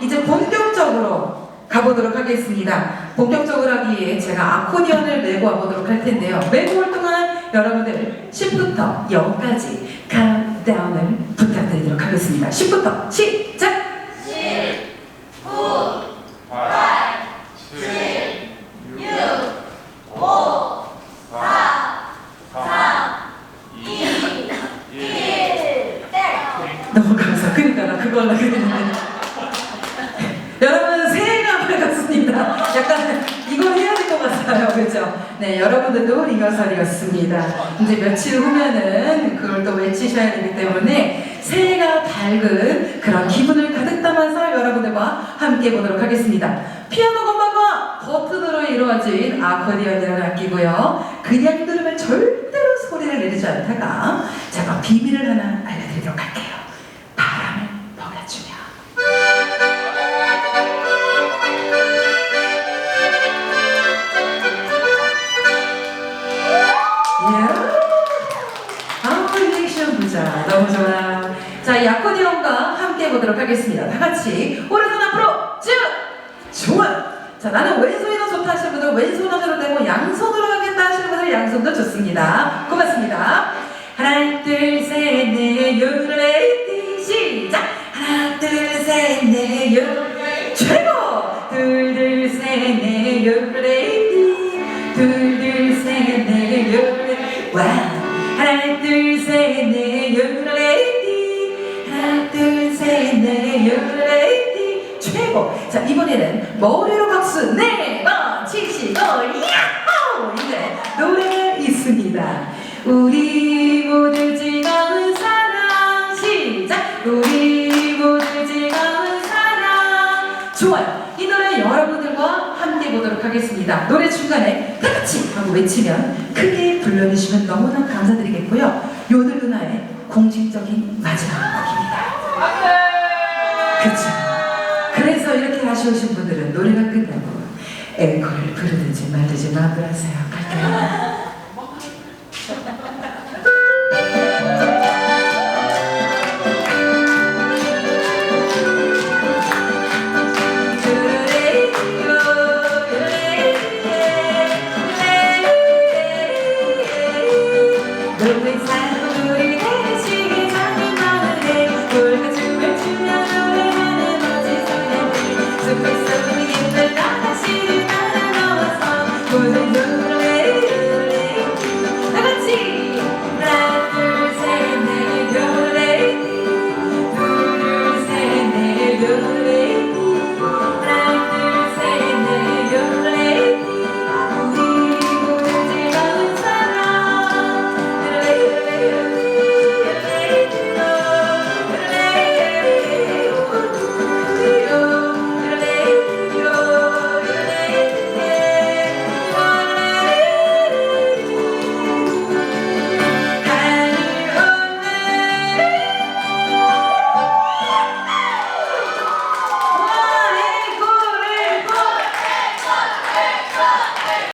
이제 본격적으로 가보도록 하겠습니다. 본격적으로 하기 위해 제가 아코디언을 메고 와보도록 할 텐데요. 메고 올 동안 여러분들 10부터 0까지 카운트다운을 부탁드리도록 하겠습니다. 10부터 시작! 1, 너무 감사. 그러니까 나 그거 하려고 했는데. 여러분 새해가 밝았습니다. 약간 이걸 해야 될 것 같아요. 그렇죠? 네, 여러분들도 리허설이었습니다. 이제 며칠 후면은 그걸 또 외치셔야 되기 때문에 새해가 밝은 그런 기분을 가득 담아서 여러분들과 함께 보도록 하겠습니다. 피아노 건반과 버튼으로 이루어진 아코디언이라는 악기고요. 그냥 들으면 절대로 소리를 내리지 않다가 제가 비밀을 하나 알려드리도록 할게요. 아우 리액션 보자. 너무 좋아. 자, 이 아코디언과 함께 해보도록 하겠습니다. 다 같이 오른손 앞으로 쭉! 좋아! 자, 나는 왼손이 더 좋다 하시는 분들 왼손 하셔도 되고 양손으로 하겠다 하시는 분들 양손도 좋습니다. 고맙습니다. 하나, 둘, 셋, 넷, 요레이티 시작! 하나, 둘, 셋, 넷, 요 최고! 둘, 둘, 셋, 넷, 요레이티 둘, 둘, 셋, 넷, 요레이티 와! 하나, 둘, 셋, 넷, 요레이티 하나, 둘, 셋, 넷, 요레이티 최고! 자, 이번에는 머리로 박수 네번 치시고 야호! 이제 노래가 있습니다. 우리 모두 즐거운 사랑 시작! 우리 모두 즐거운 사랑 좋아요. 이 노래 여러분들과 보도록 하겠습니다. 노래 중간에 다 같이 하고 외치면 크게 불러주시면 너무나 감사드리겠고요. 요들 누나의 공식적인 마지막 곡입니다. 그쵸? 그래서 이렇게 아쉬우신 분들은 노래가 끝나고 앵콜을 부르든지 말든지 마음대로 하세요. 갈게요.